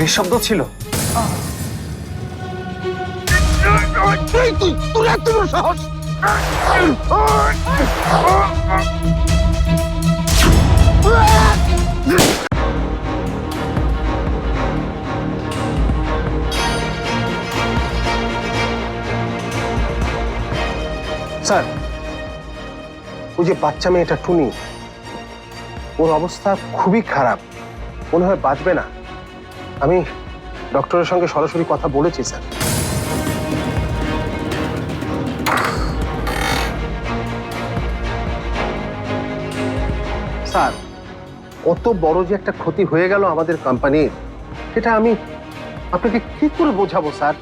গুলির শব্দ ছিল। তোর এত সাহস। স্যার ওই যে বাচ্চা মেয়েটা টুনি ওর অবস্থা খুবই খারাপ। মনে হয় বাঁচবে না। আমি ডক্টরের সঙ্গে সরাসরি কথা বলেছি, স্যার। স্যার, কত বড় যে একটা ক্ষতি হয়ে গেল আমাদের কোম্পানির, সেটা আমি আপনাকে কি করে বোঝাবো, স্যার?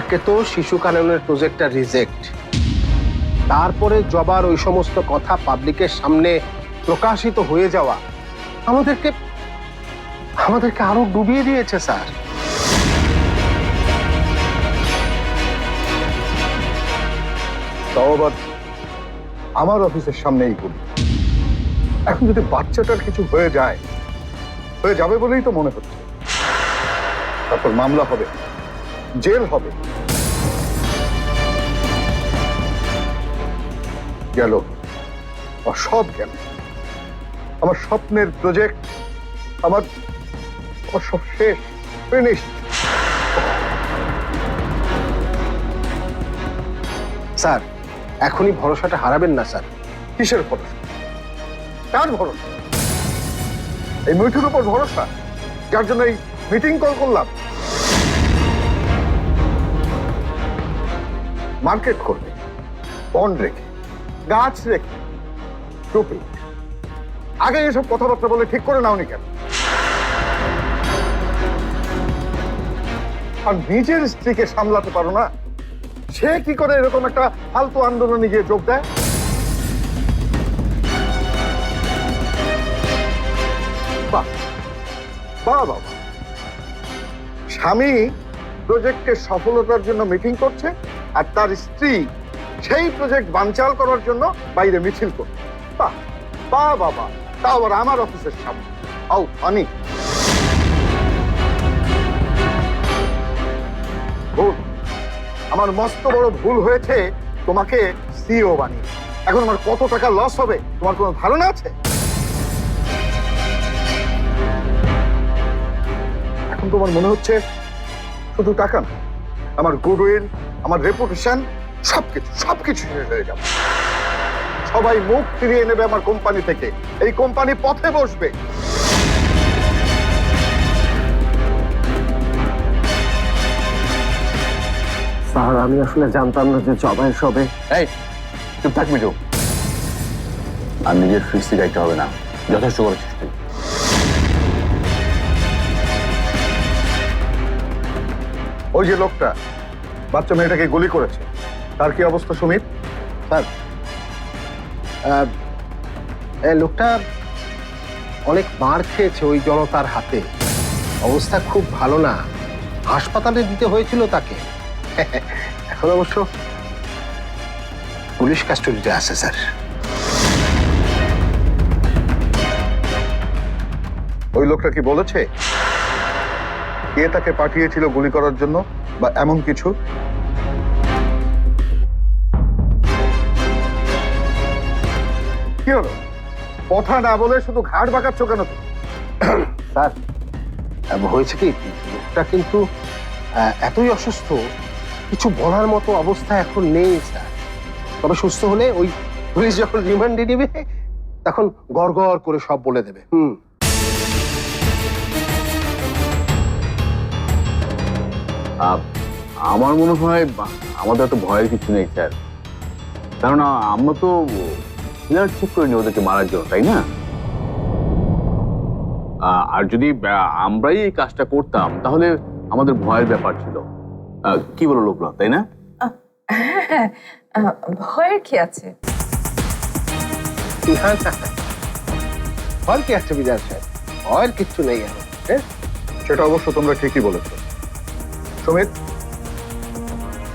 একে তো শিশু কাননের প্রজেক্টটা রিজেক্ট। তারপরে জবার ওই সমস্ত কথা পাবলিকের সামনে প্রকাশিত হয়ে যাওয়া, আমাদেরকে আমাদেরকে আরও ডুবিয়ে দিয়েছে, স্যার। তাও আবার আমার অফিসের সামনেই গুলি এখন যদি বাচ্চাটার কিছু হয়ে যায়, হয়ে যাবে বলেই তো মনে হচ্ছে। তারপর মামলা হবে, জেল হবে। গেল সব গেল আমার স্বপ্নের প্রজেক্ট আমার স্যার, এখনই ভরসাটা হারাবেন না, স্যার। কিসের ভরসা? কার ভরসা? এই মিঠুর উপর ভরসা? যার জন্য এই মিটিং কল করলাম। মার্কেট করবে বন্ড রেখে, গাছ রেখে টুপি আগে এসব কথাবার্তা বলে ঠিক করে নাওনি কেন? আর নিজের স্ত্রীকে সামলাতে পারো না? সে কি করে এরকম একটা ফালতু আন্দোলনে গিয়ে যোগ দেয়? বাহ বাবা স্বামী প্রজেক্টের সফলতার জন্য মিটিং করছে আর তার স্ত্রী সেই প্রজেক্ট বানচাল করার জন্য বাইরে মিছিল করছে। বাহ বাহ বাবা তা আবার আমার অফিসের সামনে। আও ফানি ভুল। আমার মস্ত বড় ভুল হয়েছে, তোমাকে সিও বানিয়ে। এখন আমার কত টাকা লস হবে, তোমার কোনো ধারণা আছে? এখন তোমার মনে হচ্ছে শুধু টাকা না, আমার গুডউইল আমার রেপুটেশন সবকিছু সবকিছু শেষ হয়ে যাবে। সবাই মুখ ফিরিয়ে নেবে আমার কোম্পানি থেকে। এই কোম্পানি পথে বসবে। স্যার আমি আসলে জানতাম না যে জবাই সবে। এই চুপ থাক মিঠু। আর নিজের ফিস্তি গাইতে হবে না। যথেষ্ট করেছিস তুই। ওই যে লোকটা বাচ্চা মেয়েটাকে গুলি করেছে। তার কি অবস্থা সুমিত স্যার আহ, লোকটা অনেক মার খেয়েছে ওই জনতার হাতে। অবস্থা খুব ভালো না। হাসপাতালে দিতে হয়েছিল তাকে। এখন অবশ্য পুলিশ কাস্টডিতে আছে, স্যার। ওই লোকটা কি বলেছে? কে তাকে পাঠিয়েছিল গুলি করার জন্য বা এমন কিছু? কি হলো? কথা না বলে শুধু ঘাট বাঁকাচ্ছ কেন স্যার, হয়েছে কি? লোকটা কিন্তু এতই অসুস্থ কিছু বলার মতো অবস্থা এখন নেই, স্যার। তবে সুস্থ হলে ওই পুলিশ যখন রিমান্ডে নেবে, তখন গড় করে সব বলে দেবে। হুম। আমার মনে হয় আমাদের তো ভয়ের কিছু নেই, স্যার। কেননা, আমরা তো প্লেয়ার ঠিক করিনি ওদেরকে মারার জন্য, তাই না? আর যদি আমরাই এই কাজটা করতাম, তাহলে আমাদের ভয়ের ব্যাপার ছিল। কি বলো লোকনাথ তাই না? হ্যাঁ ভয়ের কি আছে। ভয় কি আছে বিদার সাহেব? ভয়ের কিচ্ছু নেই এখন হ্যাঁ? সেটা অবশ্য তোমরা ঠিকই বলেছ। সুমিত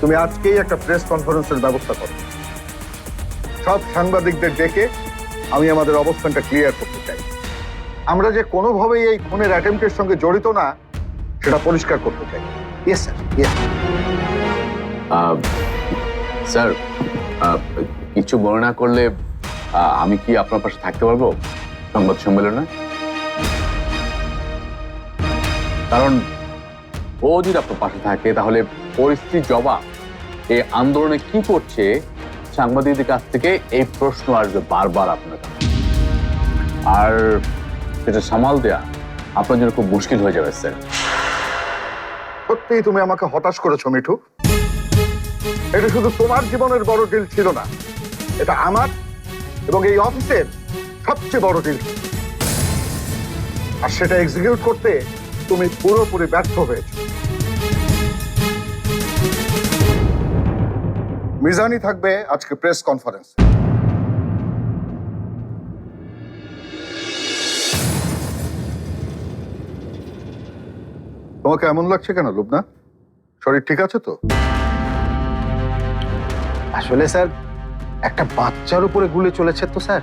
তুমি আজকেই একটা প্রেস কনফারেন্সের ব্যবস্থা করো। সব সাংবাদিকদের ডেকে আমি আমাদের অবস্থানটা ক্লিয়ার করতে চাই। আমরা যে কোনোভাবেই এই খুনের অ্যাটেম্পটের সঙ্গে জড়িত না সেটা পরিষ্কার করতে চাই। ইয়েস স্যার ইয়েস স্যার কিছু মনে না করলে আহ, আমি কি আপনার পাশে থাকতে পারব? সংবাদ সম্মেলনে? কারণ ও যদি আপনার পাশে থাকে তাহলে পরিস্থিতি জবাব এই আন্দোলনে কি করছে সাংবাদিকদের কাছ থেকে এই প্রশ্ন আসবে বারবার আপনার কাছে। আর সেটা সামাল দেয়া আপনার জন্য খুব মুশকিল হয়ে যাবে স্যার সত্যিই তুমি আমাকে হতাশ করেছ, মিঠু। এটা শুধু তোমার জীবনের বড় ডিল ছিল না। এটা আমার এবং এই অফিসের সবচেয়ে বড় ডিল আর সেটা এক্সিকিউট করতে তুমি পুরোপুরি ব্যর্থ হয়েছো। মিজানি থাকবে আজকে প্রেস কনফারেন্স তোমাকে এমন লাগছে কেন লুবনা? শরীর ঠিক আছে তো? আসলে স্যার একটা বাচ্চার উপরে গুলি চলেছে তো স্যার।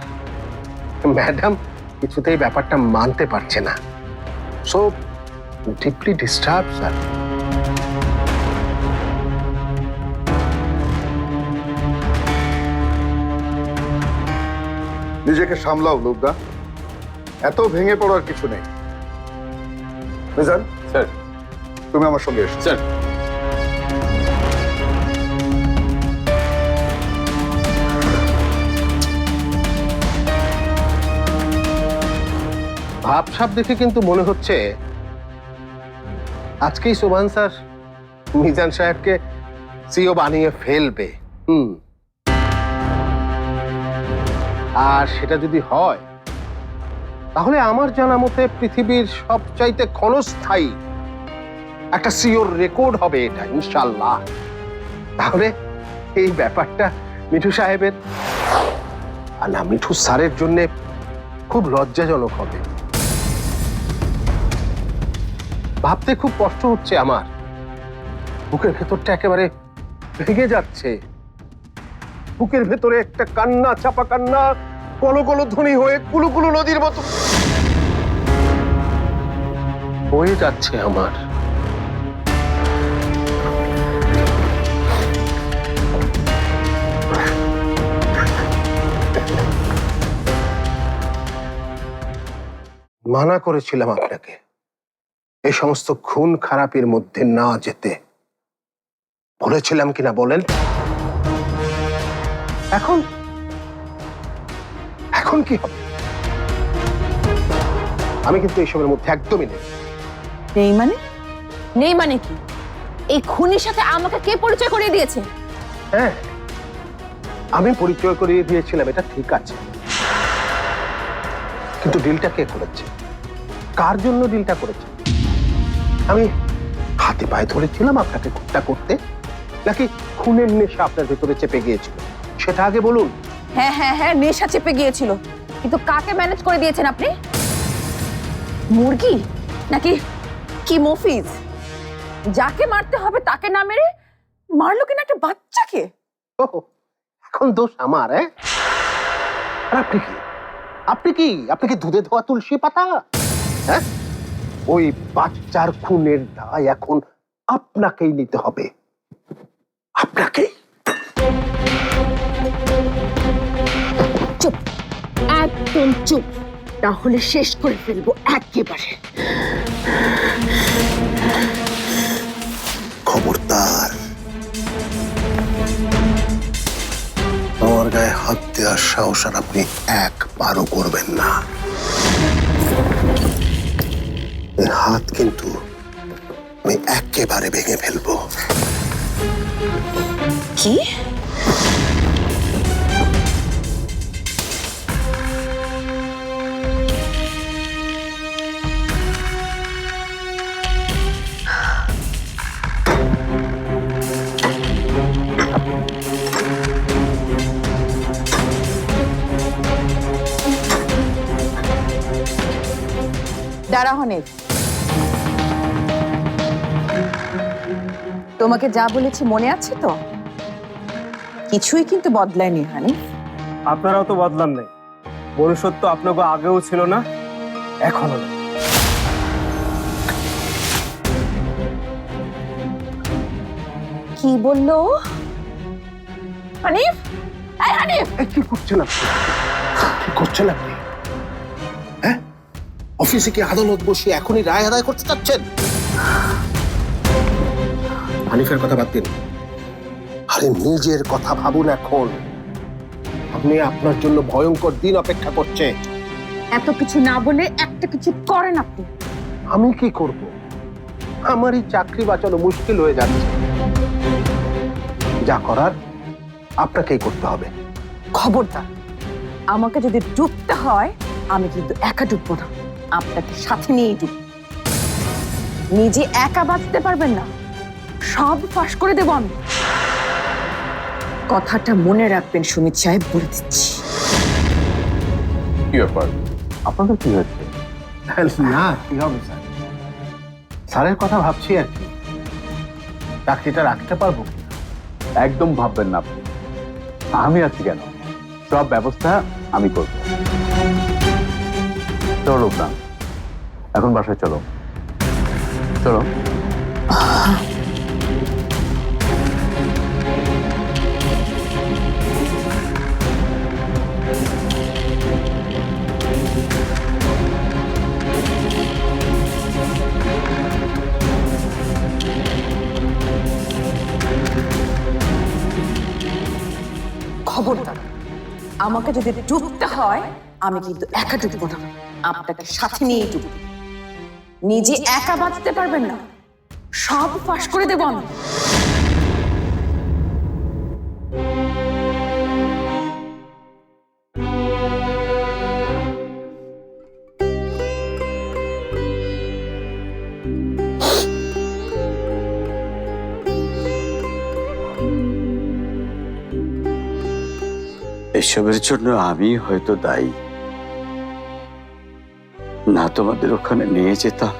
ম্যাডাম কিছুতেই ব্যাপারটা মানতে পারছে না। So deeply disturb sir. নিজেকে সামলাও লুবনা। এত ভেঙে পড়ার কিছু নেই। মিজান স্যার তুমি আমার সঙ্গে এসো। স্যার। ভাবসাব দেখে কিন্তু মনে হচ্ছে আজকেই সোভান স্যার মিজান সাহেবকে সিও বানিয়ে ফেলবে। হুম। আর সেটা যদি হয় তাহলে আমার জানা মতে পৃথিবীর সবচাইতে ক্ষণস্থায়ী একটা সিওর রেকর্ড হবে এটা, ইনশাল্লাহ। তাহলে এই ব্যাপারটা মিঠু সাহেবের আর না, মিঠু স্যারের জন্য খুব লজ্জাজনক হবে। ভাবতে খুব কষ্ট হচ্ছে আমার। বুকের ভেতরটা একেবারে ভেঙে যাচ্ছে। বুকের ভেতরে একটা কান্না, চাপা কান্না, কলো কলো ধ্বনি হয়ে কুলু কুলু নদীর মতো হয়ে যাচ্ছে আমার। মানা করেছিলাম আপনাকে। এই সমস্ত খুন খারাপের মধ্যে না যেতে। বলেছিলাম কিনা বলেন? এখন? এখন কি হবে? আমি কিন্তু এইসবের মধ্যে একদমই নেই। নেই মানে? নেই মানে কি? এই খুনির সাথে আমাকে কে পরিচয় করিয়ে দিয়েছে? হ্যাঁ। আমি পরিচয় করিয়ে দিয়েছিলাম এটা ঠিক আছে। কিন্তু ডিলটা কে করেছে? কার জন্য ডিলটা করেছে? আমি হাতে পায়ে ধরেছিলাম আপনাকে খুনটা করতে নাকি খুনের নেশা আপনার ভেতরে চেপে গিয়েছিল? সেটা আগে বলুন। হ্যাঁ হ্যাঁ হ্যাঁ নেশা চেপে গিয়েছিল। কিন্তু কাকে ম্যানেজ করে দিয়েছেন আপনি? মুরগি? নাকি কি মফিজ? যাকে মারতে হবে তাকে না মেরে মারলো কিনা একটা বাচ্চাকে? এখন দোষ আমার হ্যাঁ? আপনি কি? আপনি কি আপনি কি দুধে ধোয়া তুলসী পাতা? হ্যাঁ? ওই বাচ্চার খুনের দায় এখন আপনাকেই নিতে হবে। আপনাকেই? চুপ একদম চুপ। তাহলে শেষ করে ফেলব একেবারে। খবরদার। গায়ে হাত দেওয়ার সাহস আর আপনি একবারও করবেন না। হাত কিন্তু আমি একেবারে ভেঙে ফেলব। কি? হনিফ তোমাকে যা বলেছি মনে আছে তো? কিছুই কিন্তু বদলায়নি হানিফ আপনারাও তো বদলান নাই। মনুষ্যত্ব আপনাকে আগেও ছিল না এখনও না। কি বলল হানিফ? হানিফ! কি করছেন আপনি? কি করছেন আপনি? অফিসে কি আদালত বসে এখনই রায় আদায় করতে চাচ্ছেন? হানিফের কথা বাদ দিন। আরে নিজের কথা ভাবুন এখন। আপনি আপনার জন্য ভয়ঙ্কর দিন অপেক্ষা করছে। এত কিছু না বলে একটা কিছু করেন আপনি। আমি কি করব? আমারই চাকরি বাঁচানো মুশকিল হয়ে যাচ্ছে। যা করার আপনাকেই করতে হবে। খবরদার আমাকে যদি ডুবতে হয় আমি কিন্তু একা ডুববো না। আপনাকে সাথে নিয়েই দিব নিজে একা বাঁচতে পারবেন না। সব ফাঁস করে দেব আমি। কথাটা মনে রাখবেন সুমিত সাহেব বলে দিচ্ছি। কি ব্যাপার? আপনাদের কি হয়েছে? না কি হবে স্যার? স্যারের কথা ভাবছি আর কি। চাকরিটা রাখতে পারব একদম ভাববেন না আপনি। আমি আছি কেন? সব ব্যবস্থা আমি করব। চলো না এখন বাসায় চলো। চলো। খবরদার, আমাকে যদি ডুবতে হয়, আমি কিন্তু একা ডুববো না। আপনাকে সাথে নিয়েই ডুববো নিজে একা বাঁচতে পারবেন না। সব ফাঁস করে দেব আমি। এসবের জন্য আমি হয়তো দায়ী। তোমাদের ওখানে নিয়ে যেতাম।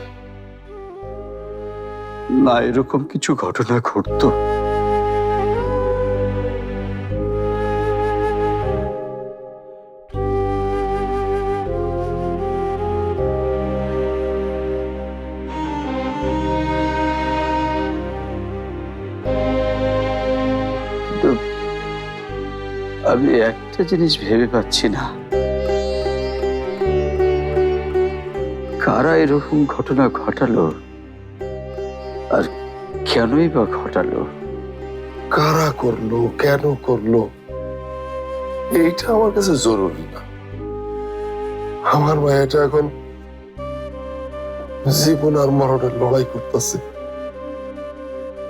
না, এরকম কিছু ঘটনা ঘটতো। আমি একটা জিনিস ভেবে পাচ্ছি না। কারা এরকম ঘটনা ঘটালো? আর কেনই বা ঘটালো? কারা করল, কেন করল? এইটা আমার কাছে জরুরি না। আমার মায়াটা এখন জীবন আর মরণের লড়াই করতেছে।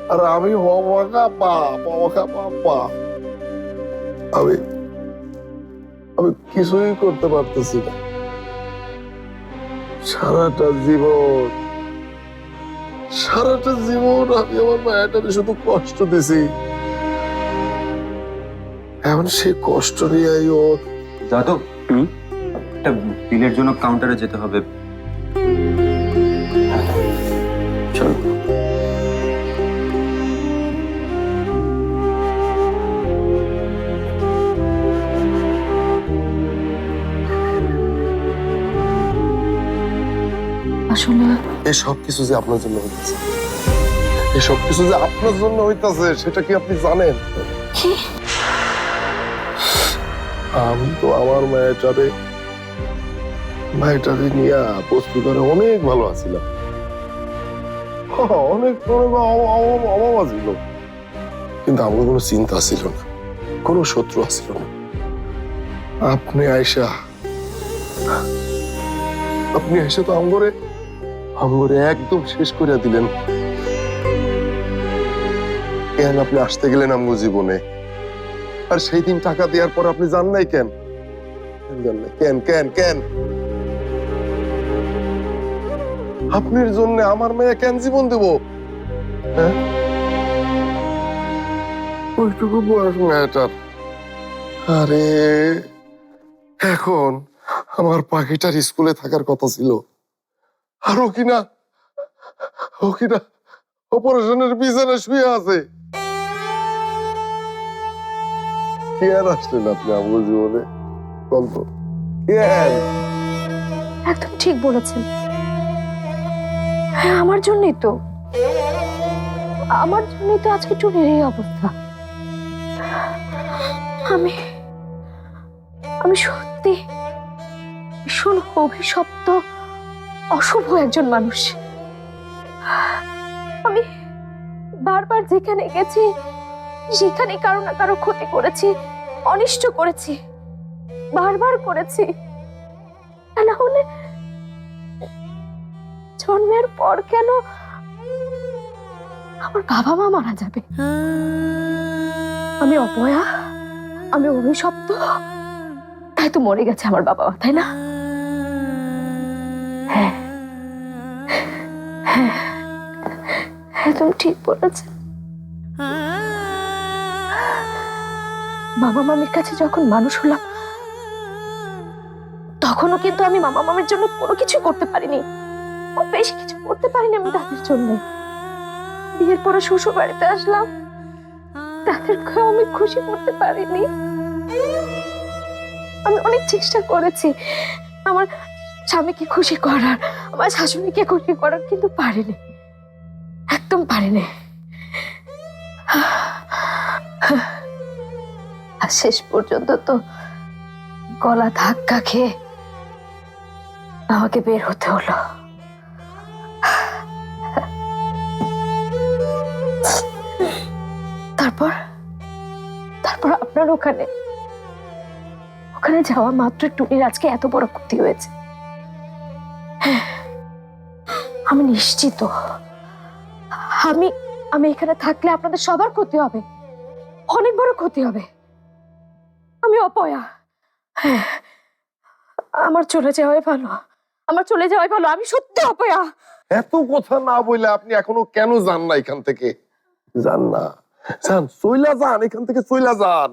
আর আমি বাবা আমি আমি কিছুই করতে পারতেছি না। সারাটা জীবন সারাটা জীবন আমি আমার মায়াটারে শুধু কষ্ট দিছি। এখন সে কষ্ট নিয়ে ও যাদব একটা বিলের জন্য কাউন্টারে যেতে হবে। আসলে এই সব কিছু যে আপনার জন্য হইতেছে। এই সব কিছু যে আপনার জন্য হইতাছে সেটা কি আপনি জানেন? আমি তো আমার মায়েটারে মায়েটারে নিয়ে বস্তু করে অনেক ভালো আছিলাম। অনেক অনেক অভাব- আছিল। কিন্তু আমার কোনো চিন্তা ছিল না কোনো শত্রু আছিল না। আপনি আয়সা আপনি আয়সা তো আমগরে আমগরে একদম শেষ করে দিলেন। কেন আপনি আসতে গেলেন আমগো জীবনে? আর সেই দিন টাকা দেওয়ার পর আপনি জান নাই কেন? কেন কেন কেন? আপনার জন্য আমার মেয়ে কেন জীবন দেব? হ্যাঁ? ওইটুকু বয়স মেয়েটার। আরে, এখন আমার পাখিটার স্কুলে থাকার কথা ছিল। অপারেশনের শুয়ে আছে। আসলেন আপনি আমার জীবনে? কেন একদম ঠিক বলেছেন। হ্যাঁ আমার জন্যই তো। আমার জন্যই তো আজকে টুনির এই অবস্থা। আমি আমি সত্যি ভীষণ অভিশপ্ত। অশুভ একজন মানুষ। আমি বারবার যেখানে গেছি সেখানে কারও না কারও ক্ষতি করেছি, অনিষ্ট করেছি, বারবার করেছি না হলে জন্মের পর কেন আমার বাবা মা মারা যাবে? আমি অপয়া, আমি অভিশপ্ত, তাই তো মরে গেছে আমার বাবা মা তাই না? একদম ঠিক বলেছেন। মামা মামির কাছে যখন মানুষ হলাম, তখনও কিন্তু আমি মামা মামির জন্য কোনো কিছু করতে পারিনি। খুব বেশি কিছু করতে পারিনি আমি তাদের জন্য। বিয়ের পরে শ্বশুর বাড়িতে আসলাম তাদেরকেও আমি খুশি করতে পারিনি। আমি অনেক চেষ্টা করেছি। আমার স্বামীকে খুশি করার, আমার শাশুড়িকে খুশি করার কিন্তু পারিনি। একদম পারিনি। আর শেষ পর্যন্ত তো গলা ধাক্কা খেয়ে আমাকে বের হতে হলো। তারপর তারপর আপনার ওখানে ওখানে যাওয়া মাত্র টুনির আজকে এত বড় ক্ষতি হয়েছে। নিশ্চিত। আমি আমি এখানে থাকলে আপনাদের সবার ক্ষতি হবে। অনেক বড় ক্ষতি হবে। আমি অপয়া। হ্যাঁ আমার চলে যাওয়াই ভালো। আমার চলে যাওয়াই ভালো। আমি সত্যি অপয়া। এত কথা না বলে আপনি এখনও কেন যান না এখান থেকে? যান না। যান, চইলা যান, এখান থেকে চইলা যান।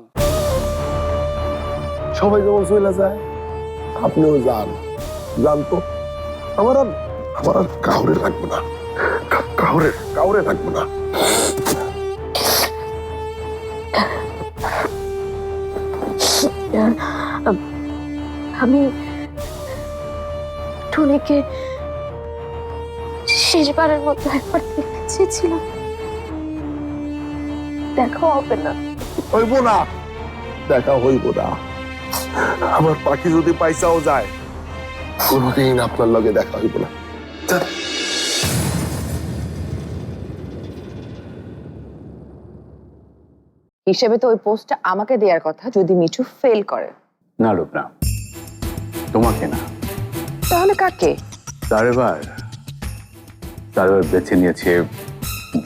সবাই যেমন চইলা যায়, আপনিও যান। যান তো। আমার আমার আর কাউরে লাগবে না। কাউরে কাউরে লাগবে না। আমি টুনিকে শেষবারের মতো একবার দেখতে চেয়েছিলাম দেখা হবে না। হইব না। দেখা হইব না। আমার পাখি যদি পয়সাও যায় কোনোদিন আপনার লগে দেখা হইব না। যান। হিসেবে তো ওই পোস্টটা আমাকে দেওয়ার কথা যদি মিঠু ফেল করে। না রূপনা। তোমাকে না। তাহলে কাকে? তার এবার তার এবার বেছে নিয়েছে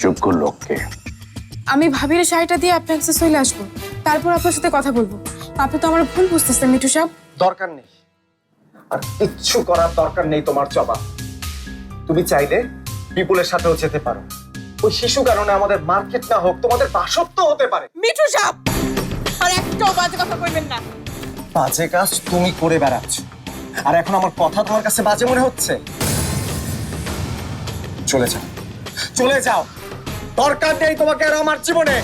যোগ্য লোককে। আমি ভাবির শাড়িটা দিয়ে আপনার কাছে চলে আসব। তারপর আপনার সাথে কথা বলব। আপনি তো আমার ভুল বুঝতেছেন মিঠু সাহেব। দরকার নেই। আর কিচ্ছু করার দরকার নেই তোমার জবা তুমি চাইলে বিপুলের সাথেও যেতে পারো। ওই শিশু কারণে আমাদের মার্কেট না হোক তোমাদের বাসত্ব হতে পারে। মিঠু সাহেব আর একটাও বাজে কথা কইবেন না। বাজে কাজ তুমি করে বেড়াচ্ছ। আর এখন আমার কথা তোমার কাছে বাজে মনে হচ্ছে? চলে যাও। চলে যাও। দরকার নেই তোমাকে আর আমার জীবনে।